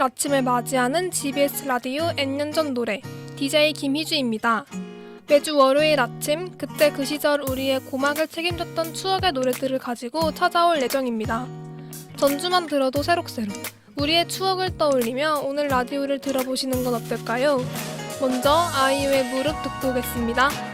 월요일 아침을 맞이하는 GBS 라디오 N년 전 노래 DJ 김희주입니다. 매주 월요일 아침 그때 그 시절 우리의 고막을 책임졌던 추억의 노래들을 가지고 찾아올 예정입니다. 전주만 들어도 새록새록 우리의 추억을 떠올리며 오늘 라디오를 들어보시는 건 어떨까요? 먼저 아이유의 무릎 듣고 오겠습니다.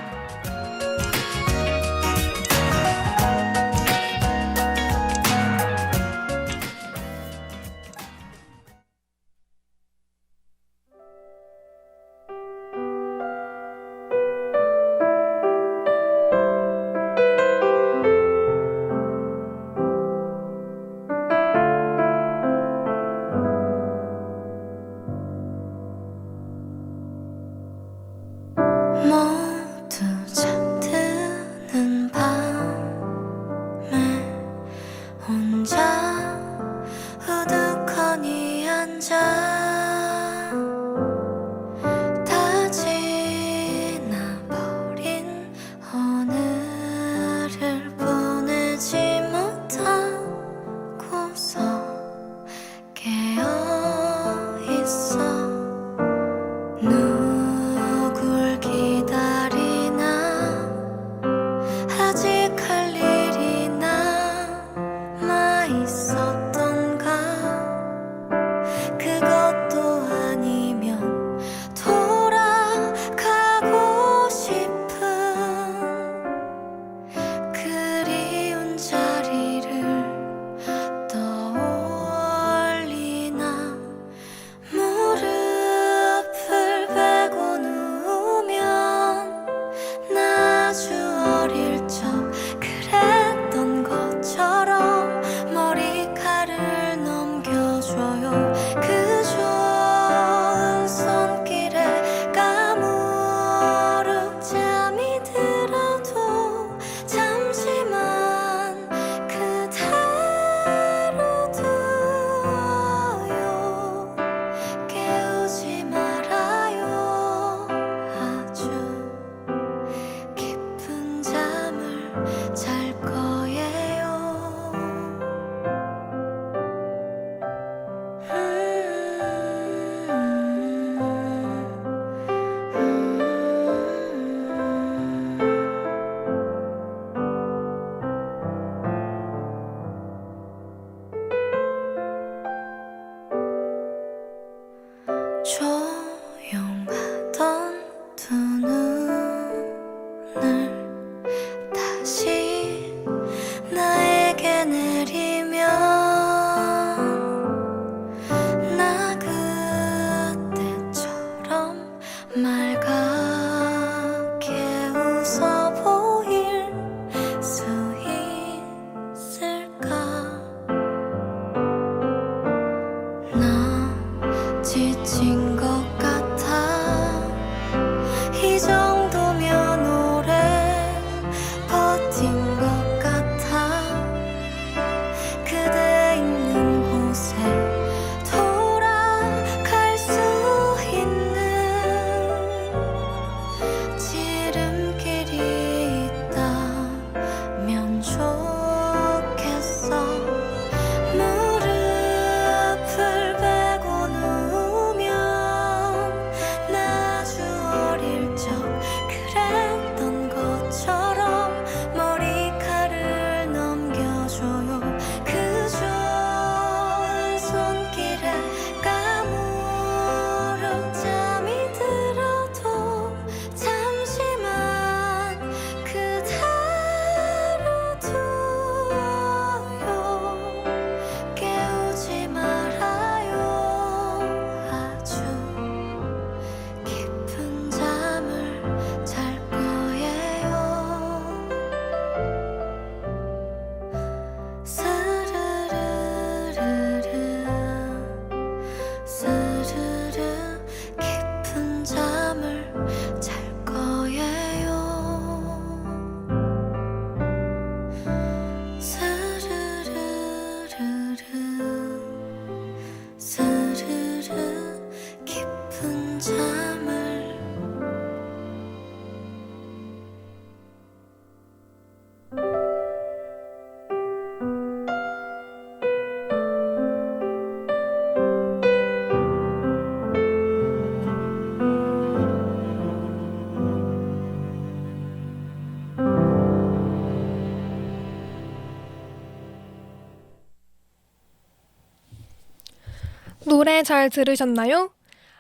잘 들으셨나요?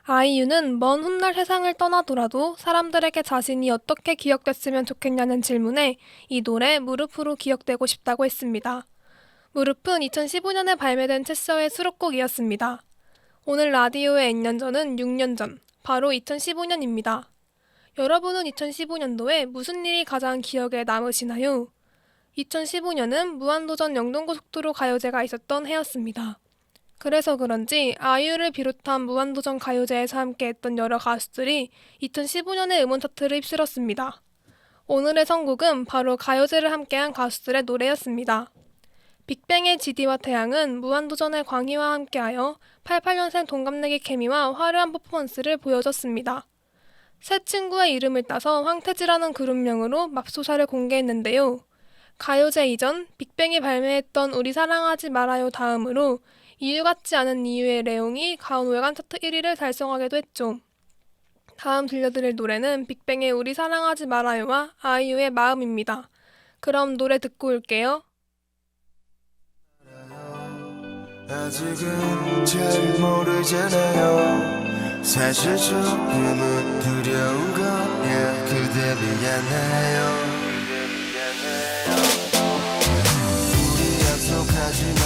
아이유는 먼 훗날 세상을 떠나더라도 사람들에게 자신이 어떻게 기억됐으면 좋겠냐는 질문에 이 노래 무릎으로 기억되고 싶다고 했습니다. 무릎은 2015년에 발매된 채서의 수록곡이었습니다. 오늘 라디오의 N년 전은 6년 전, 바로 2015년입니다. 여러분은 2015년도에 무슨 일이 가장 기억에 남으시나요? 2015년은 무한도전 영동고속도로 가요제가 있었던 해였습니다. 그래서 그런지 아이유를 비롯한 무한도전 가요제에서 함께했던 여러 가수들이 2015년의 음원 차트를 휩쓸었습니다. 오늘의 선곡은 바로 가요제를 함께한 가수들의 노래였습니다. 빅뱅의 지디와 태양은 무한도전의 광희와 함께하여 88년생 동갑내기 케미와 화려한 퍼포먼스를 보여줬습니다. 새 친구의 이름을 따서 황태지라는 그룹명으로 맙소사를 공개했는데요. 가요제 이전 빅뱅이 발매했던 우리 사랑하지 말아요 다음으로 이유 같지 않은 이유의 레옹이 가온 월간 차트 1위를 달성하기도 했죠. 다음 들려드릴 노래는 빅뱅의 우리 사랑하지 말아요와 아이유의 마음입니다. 그럼 노래 듣고 올게요. 아직은 잘 모르잖아요 사실 조금은 두려운 거야 그대 미안해요 우리 약속하지 말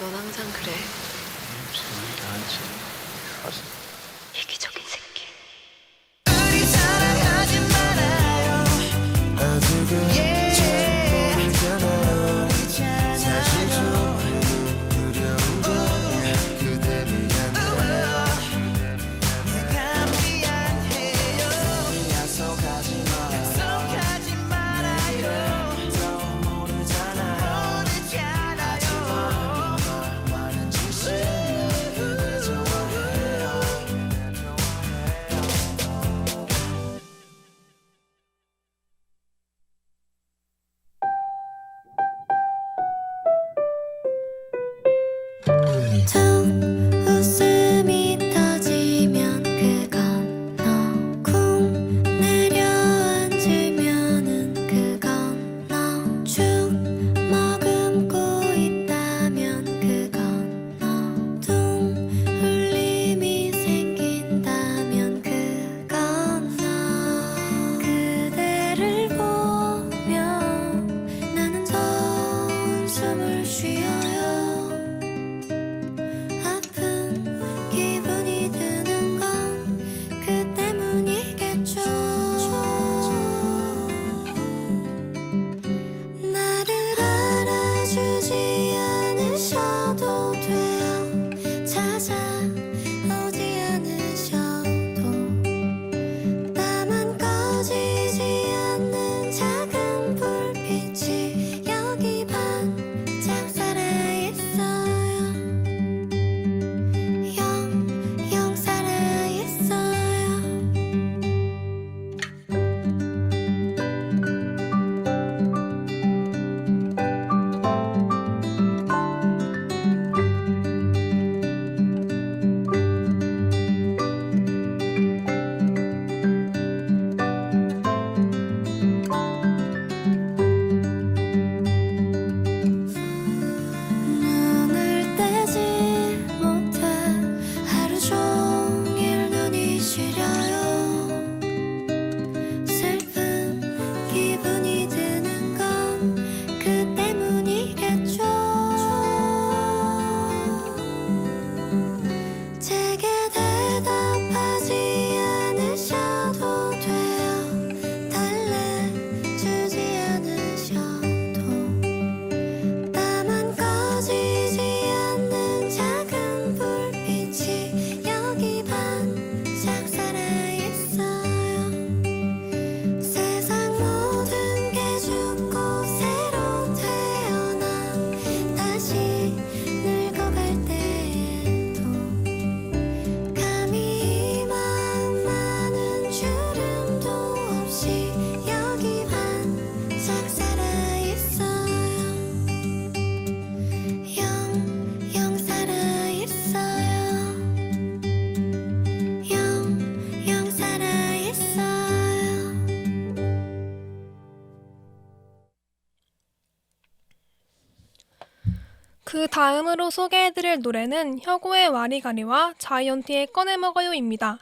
넌 항상 그래. 이기적인 그 다음으로 소개해드릴 노래는 혁오의 와리가리와 자이언티의 꺼내먹어요입니다.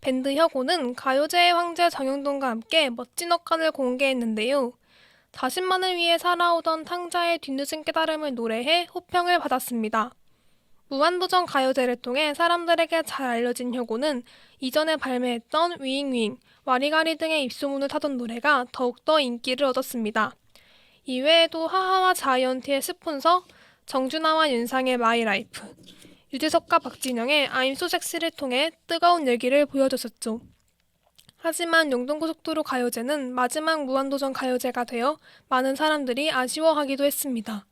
밴드 혁오는 가요제의 황제 정영돈과 함께 멋진 엇간을 공개했는데요. 자신만을 위해 살아오던 탕자의 뒤늦은 깨달음을 노래해 호평을 받았습니다. 무한도전 가요제를 통해 사람들에게 잘 알려진 혁오는 이전에 발매했던 위잉위잉, 와리가리 등의 입소문을 타던 노래가 더욱더 인기를 얻었습니다. 이외에도 하하와 자이언티의 스폰서, 정준하와 윤상의 마이 라이프, 유재석과 박진영의 So Sexy를 통해 뜨거운 열기를 보여줬었죠. 하지만 영동고속도로 가요제는 마지막 무한도전 가요제가 되어 많은 사람들이 아쉬워하기도 했습니다.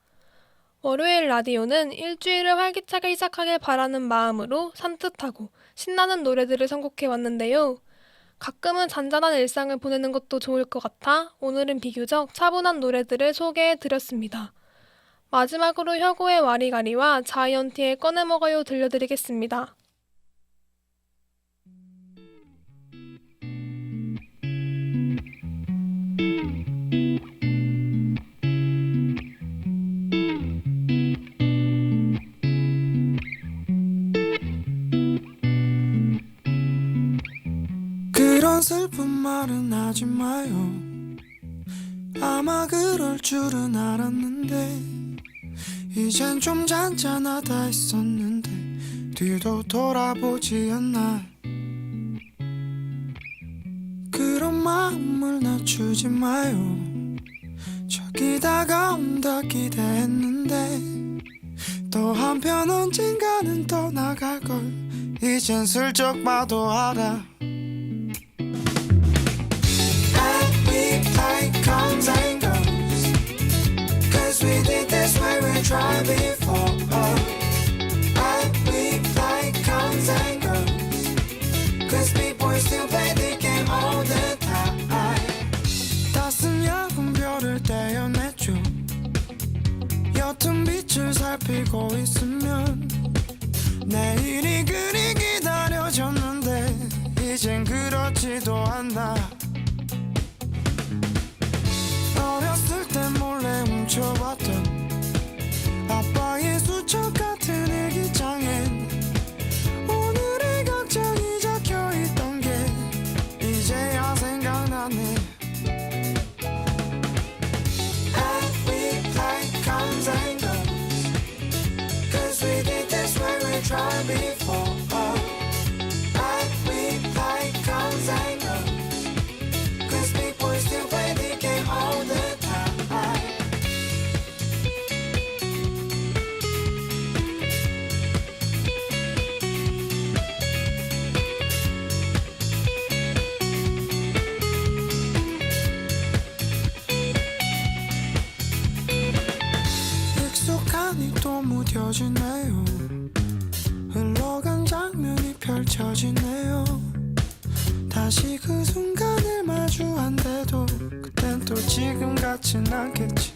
월요일 라디오는 일주일을 활기차게 시작하길 바라는 마음으로 산뜻하고 신나는 노래들을 선곡해 왔는데요. 가끔은 잔잔한 일상을 보내는 것도 좋을 것 같아 오늘은 비교적 차분한 노래들을 소개해 드렸습니다. 마지막으로 혁오의 와리가리와 자이언티의 꺼내먹어요 들려드리겠습니다. 그런 슬픈 말은 하지 마요. 아마 그럴 줄은 알았는데, 이젠 좀 잔잔하다 했었는데, 뒤도 돌아보지 않나. 그런 마음을 낮추지 마요. 저기 다가온다 기대했는데, 또 한편 언젠가는 떠나갈 걸. 이젠 슬쩍 봐도 알아. 살피고 있으면 내일이 그리 기다려졌는데 이젠 그렇지도 않아. 어렸을 때 몰래 훔쳐봤던 아빠의 수첩 같은 일기 지금 같진 않겠지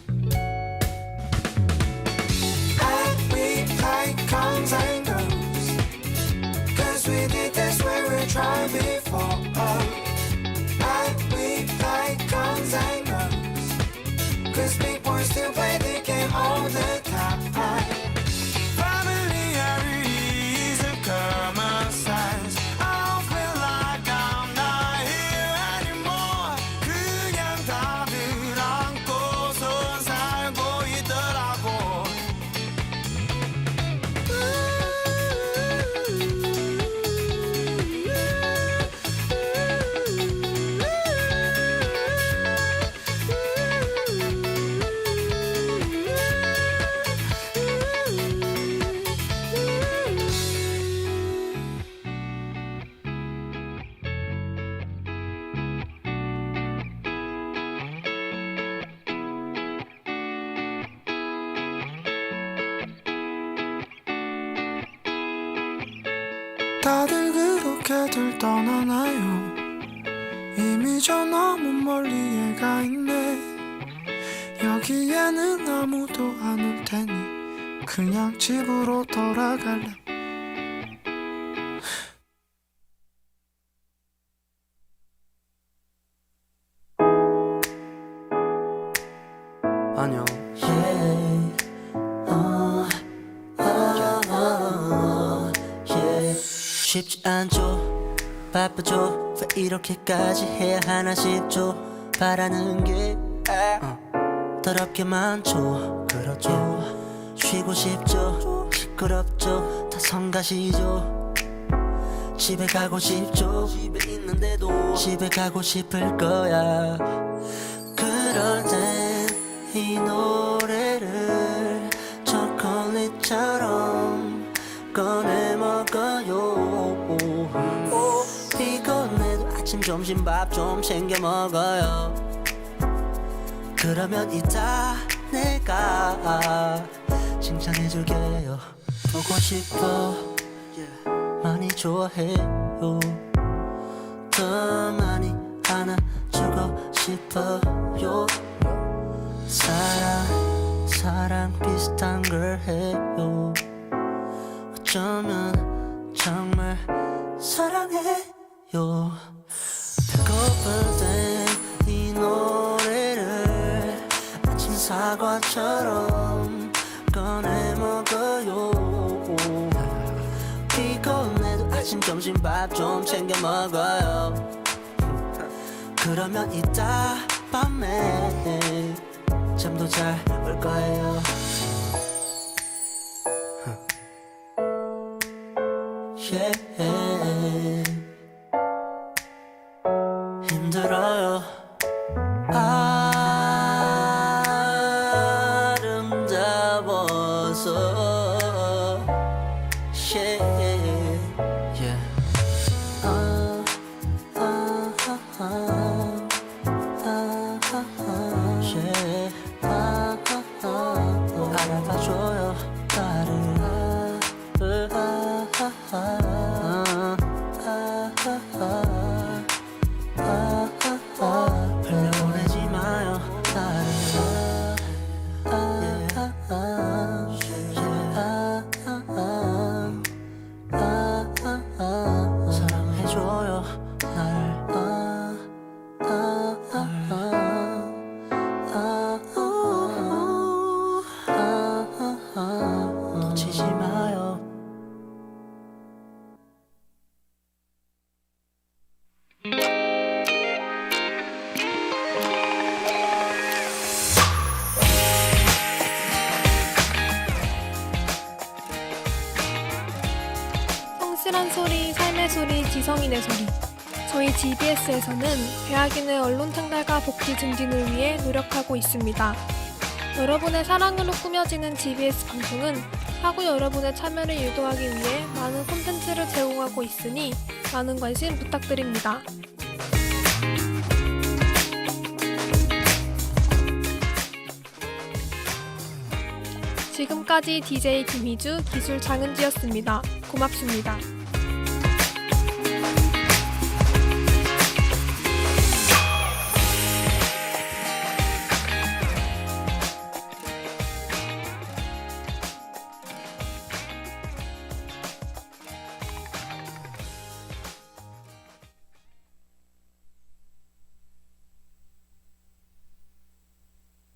다들 그렇게들 떠나나요? 이미 저 너무 멀리에 가 있네. 여기에는 아무도 안 올 테니 그냥 집으로 돌아갈래 바쁘죠 왜 이렇게까지 해야 하나 싶죠. 바라는 게 어, 더럽게 많죠 그렇죠. 쉬고 싶죠. 시끄럽죠. 다 성가시죠. 집에 가고 싶죠. 집에 있는데도 집에 가고 싶을 거야. 그럴 땐 이 노래를 초콜릿처럼 꺼내 아침 점심 밥 좀 챙겨 먹어요. 그러면 이따 내가 칭찬해줄게요. 보고 싶어. 많이 좋아해요. 더 많이 안아주고 싶어요. 사랑 사랑 비슷한 걸 해요. 어쩌면 정말 사랑해 요 배고플 땐이 노래를 아침 사과처럼 꺼내 먹어요. 피곤해도 아침 점심 밥 좀 챙겨 먹어요. 그러면 이따 밤에 잠도 잘 올 거예요. Yeah. GBS에서는 대학인의 언론 창달과 복지 증진을 위해 노력하고 있습니다. 여러분의 사랑으로 꾸며지는 GBS 방송은 하고 여러분의 참여를 유도하기 위해 많은 콘텐츠를 제공하고 있으니 많은 관심 부탁드립니다. 지금까지 DJ 김희주, 기술 장은지였습니다. 고맙습니다.